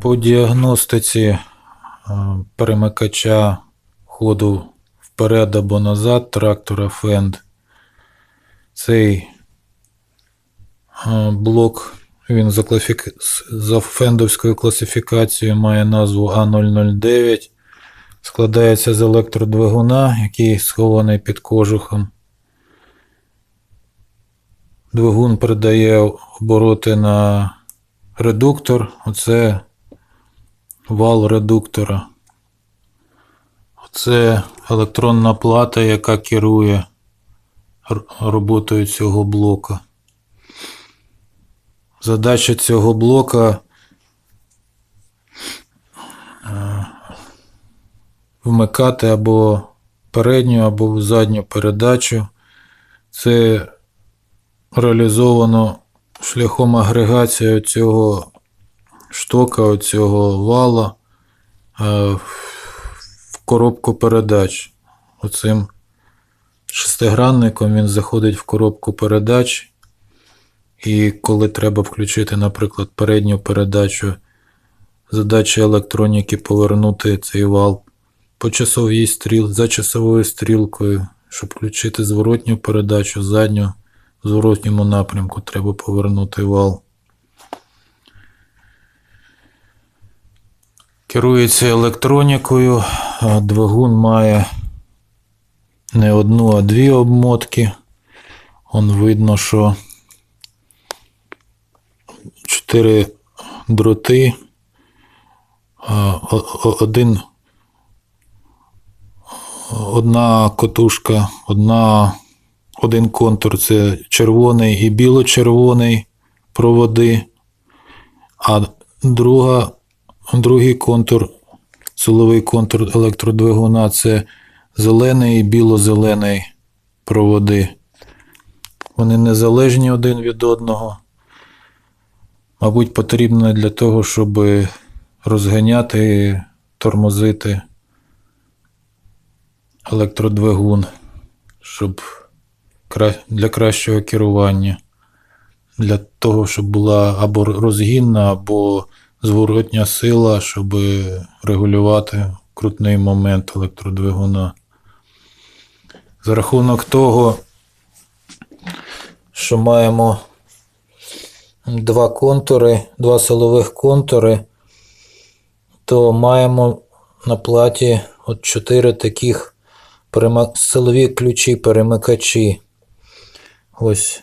По діагностиці е, перемикача ходу вперед або назад трактора Fend. Цей е, блок він за, клафік... за фендовською класифікацією має назву А009. Складається з електродвигуна, який схований під кожухом. Двигун передає обороти на редуктор. Оце вал редуктора. Оце електронна плата, яка керує роботою цього блока. Задача цього блока е, вмикати або передню, або задню передачу. Це реалізовано шляхом агрегації цього штока, цього вала е, в коробку передач. Оцим шестигранником він заходить в коробку передач. І коли треба включити, наприклад, передню передачу, задача електроніки повернути цей вал по часовій стріл, за часовою стрілкою, щоб включити зворотню передачу, задню в зворотньому напрямку треба повернути вал. Керується електронікою. Двигун має не одну, а дві обмотки. Он видно, що чотири дроти. о- Один одна котушка, одна, один контур це червоний і біло-червоний проводи, а друга, другий контур, силовий контур електродвигуна це зелений і біло-зелений проводи. Вони незалежні один від одного. Мабуть, потрібно для того, щоб розганяти, тормозити електродвигун, щоб для кращого керування, для того, щоб була або розгінна, або зворотня сила, щоб регулювати крутний момент електродвигуна. За рахунок того, що маємо два контури, два силових контури, то маємо на платі от чотири таких силові ключі, перемикачі. Ось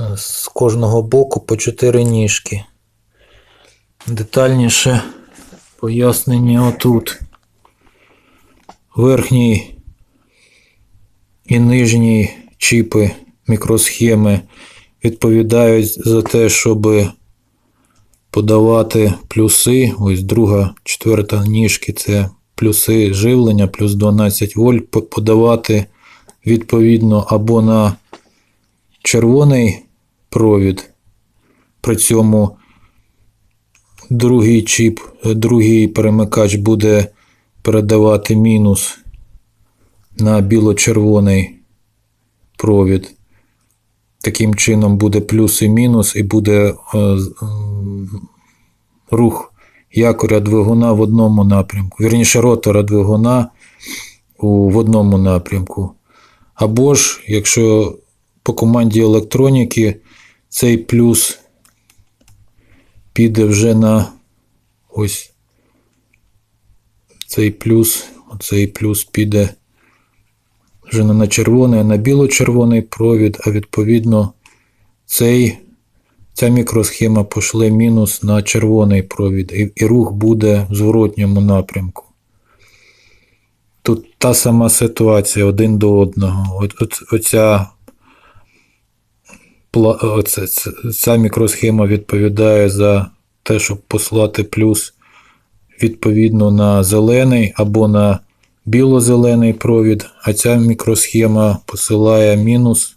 е, з кожного боку по чотири ніжки. Детальніше пояснення отут. Верхній і нижній чіпи мікросхеми відповідають за те, щоб подавати плюси. Ось друга, четверта ніжки це плюси живлення, плюс 12 вольт, подавати відповідно або на червоний провід. При цьому другий чіп, е, другий перемикач буде передавати мінус на біло-червоний провід. Таким чином буде плюс і мінус, і буде е, рух якоря двигуна в одному напрямку. Вірніше ротора двигуна в одному напрямку. Або ж, якщо по команді електроніки цей плюс піде вже на ось цей плюс, оцей плюс піде вже не на червоний, а на біло-червоний провід, а відповідно цей, ця мікросхема пошле мінус на червоний провід, і, і рух буде в зворотньому напрямку. Тут та сама ситуація один до одного. От, от, оця, ця мікросхема відповідає за те, щоб послати плюс відповідно на зелений або на біло-зелений провід, а ця мікросхема посилає мінус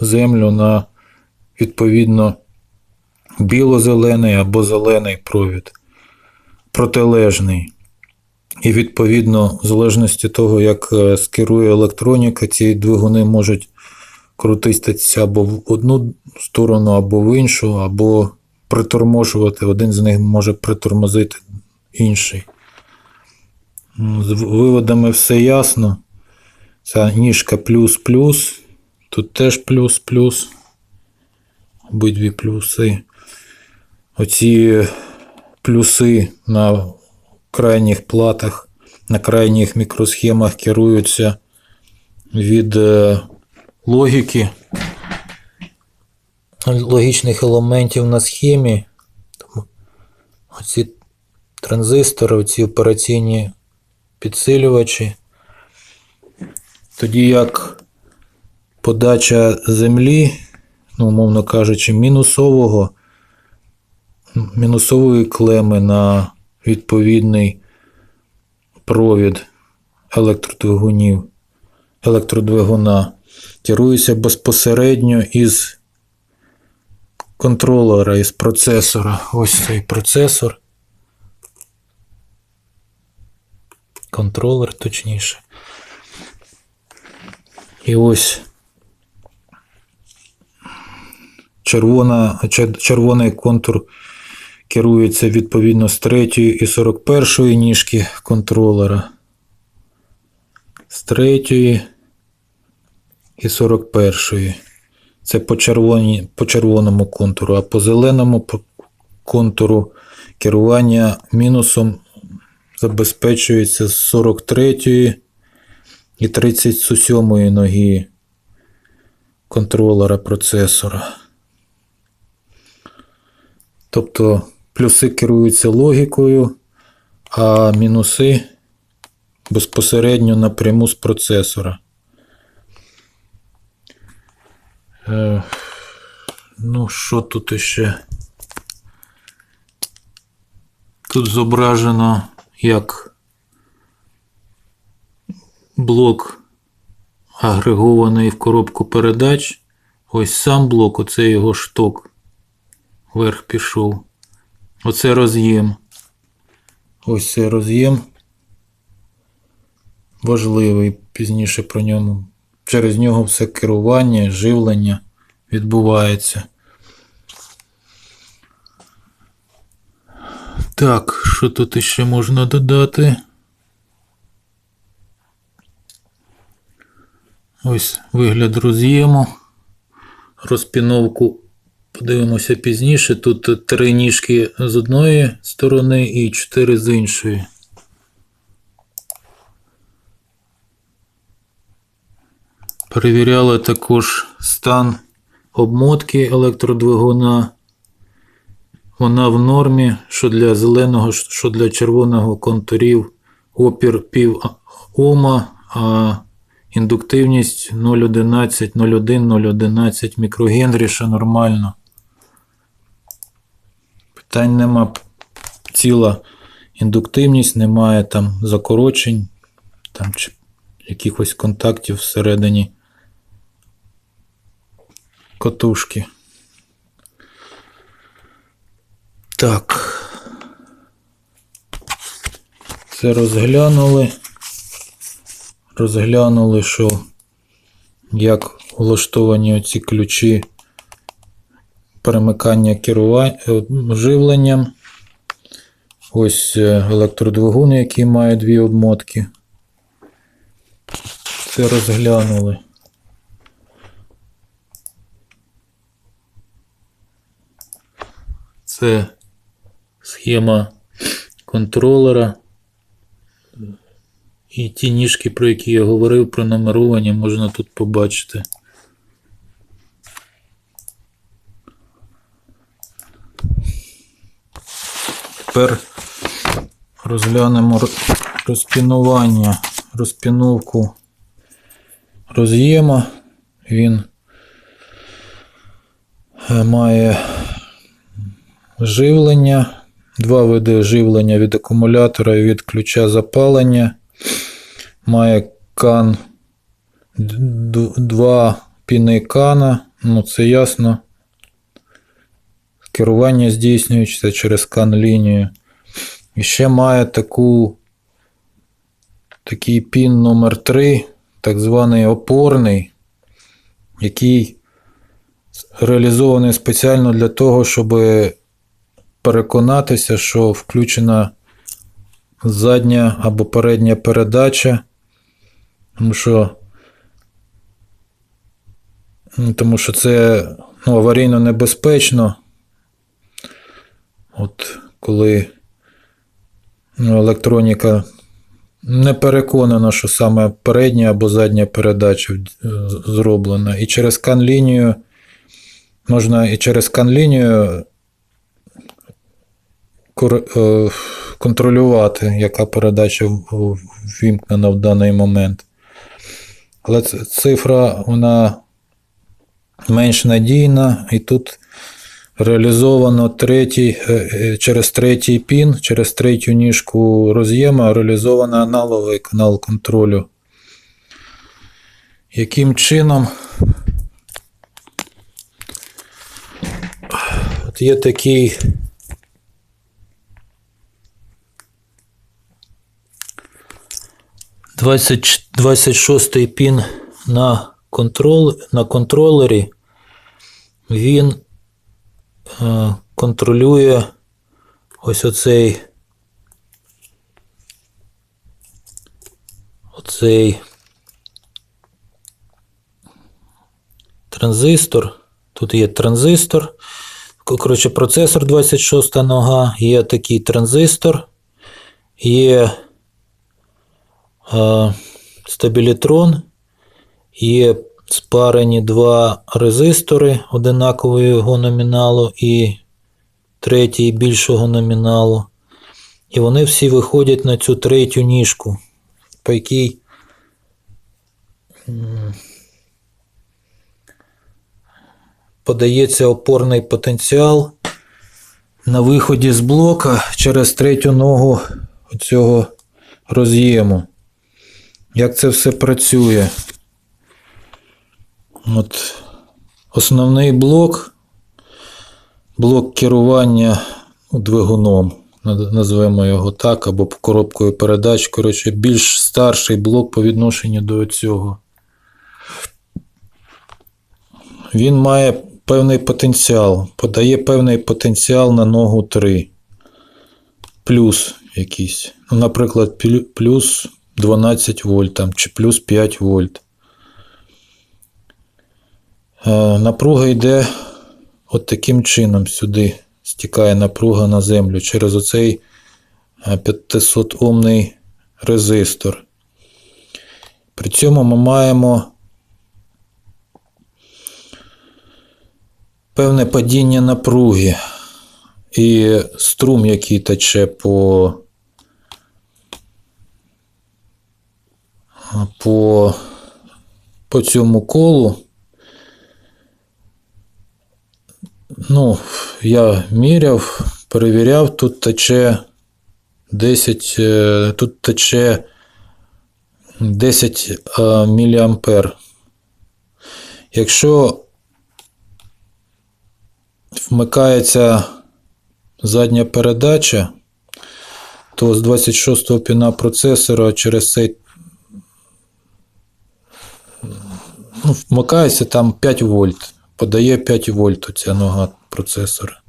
землю на відповідно біло-зелений або зелений провід, протилежний. І відповідно, в залежності того, як е, скерує електроніка, ці двигуни можуть крутитися або в одну сторону, або в іншу, або приторможувати, один з них може притормозити інший. Ну, З виводами все ясно. Ця ніжка плюс-плюс. Тут теж плюс-плюс. Обидві плюси. Оці плюси на крайніх платах, на крайніх мікросхемах керуються від е, логіки, логічних елементів на схемі. Оці транзистори, оці операційні підсилювачі. Тоді як подача землі, ну, умовно кажучи, мінусового, мінусової клеми на відповідний провід електродвигунів, електродвигуна керується безпосередньо із контролера, із процесора. Ось цей процесор. Контролер, точніше. І ось червона, червоний контур керується відповідно з 3 і 41 ніжки контролера. З 3 і 41. Це по, червоні, по червоному контуру, а по зеленому контуру керування мінусом забезпечується з 43 і 37 ноги контролера процесора. Тобто плюси керуються логікою, а мінуси безпосередньо напряму з процесора. Е, ну, що тут іще? Тут зображено як блок агрегований в коробку передач. Ось сам блок, оце його шток. Вверх пішов. Оце роз'єм. Ось цей роз'єм. Важливий. Пізніше про ньому. Через нього все керування, живлення відбувається. Так, що тут іще можна додати? Ось вигляд роз'єму. Розпіновку подивимося пізніше. Тут три ніжки з одної сторони і чотири з іншої. Перевіряли також стан обмотки електродвигуна. Вона в нормі, що для зеленого, що для червоного контурів опір пів Ома, а індуктивність 0,11, 0,1, 0,11 мікрогенрі, що нормально. Питань нема. Ціла індуктивність, немає там закорочень, там чи якихось контактів всередині котушки. Так. Це розглянули. Розглянули, що як влаштовані оці ключі перемикання керування живленням. Ось е, електродвигун, який має дві обмотки. Це розглянули. Це схема контролера. І ті ніжки, про які я говорив, про номерування, можна тут побачити. Тепер розглянемо розпінування, розпіновку роз'єма. Він е, має живлення, два види живлення від акумулятора і від ключа запалення. Має кан, два піни кана, ну це ясно. Керування здійснюється через кан лінію. І ще має таку, такий пін номер 3 так званий опорний, який реалізований спеціально для того, щоб переконатися, що включена задня або передня передача. Тому що, тому що це ну, аварійно небезпечно. От коли ну, електроніка не переконана, що саме передня або задня передача е, зроблена. І через скан-лінію можна і через е, контролювати, яка передача ввімкнена в даний момент. Але цифра вона менш надійна, і тут реалізовано третій, е, е, через третій пін, через третю ніжку роз'єма реалізовано аналоговий канал контролю. Яким чином? От є такий Двадцять 26 пін на, контрол, на контролері. Він е, контролює ось оцей оцей транзистор. Тут є транзистор. Коротше, процесор 26 нога, є такий транзистор, є стабілітрон, є спарені два резистори одинакового його номіналу і третій більшого номіналу. І вони всі виходять на цю третю ніжку, по якій подається опорний потенціал на виході з блока через третю ногу цього роз'єму. Як це все працює? От основний блок, блок керування двигуном, наз- назвемо його так, або коробкою передач. Коротше, більш старший блок по відношенню до цього. Він має певний потенціал, подає певний потенціал на ногу 3. Плюс якийсь. Ну, наприклад, плюс 12 вольт там, чи плюс 5 вольт. Е, Напруга йде от таким чином сюди. Стікає напруга на землю через оцей 500 омний резистор. При цьому ми маємо певне падіння напруги і струм, який тече по, по, по цьому колу. Ну, я міряв, перевіряв, тут тече 10, е, тут тече 10 е, міліампер. Якщо вмикається задня передача, то з 26-го піна процесора через цей ну, вмикається там 5 вольт. Подає 5 вольт ця нога процесора.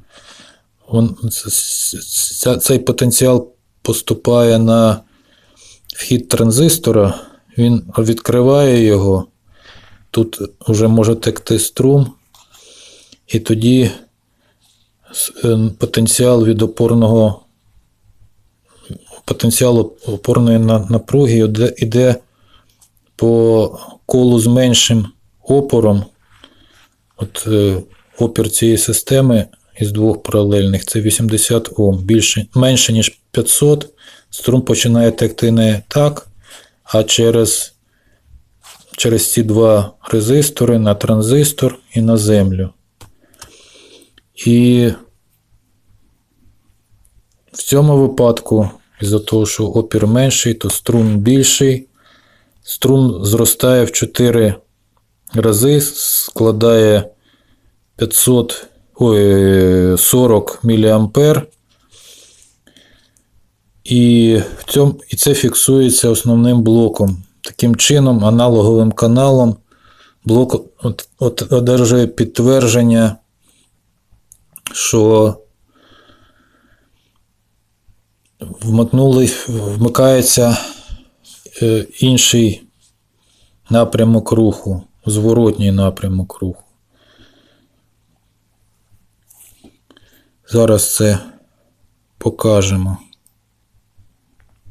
Он, ця, цей потенціал поступає на вхід транзистора, він відкриває його. Тут вже може текти струм, і тоді е, потенціал від опорного потенціал опорної напруги йде по колу з меншим опором. От е, опір цієї системи із двох паралельних це 80 Ом. Більше, менше, ніж 500, струм починає текти не так, а через, через ці два резистори на транзистор і на землю. І в цьому випадку, із-за того, що опір менший, то струм більший. Струм зростає в 4 рази, складає 500, ой, 40 мА. І, в цьому, і це фіксується основним блоком. Таким чином, аналоговим каналом блок одержує підтвердження, що вмикається інший напрямок руху, зворотній напрямок руху. Зараз це покажемо.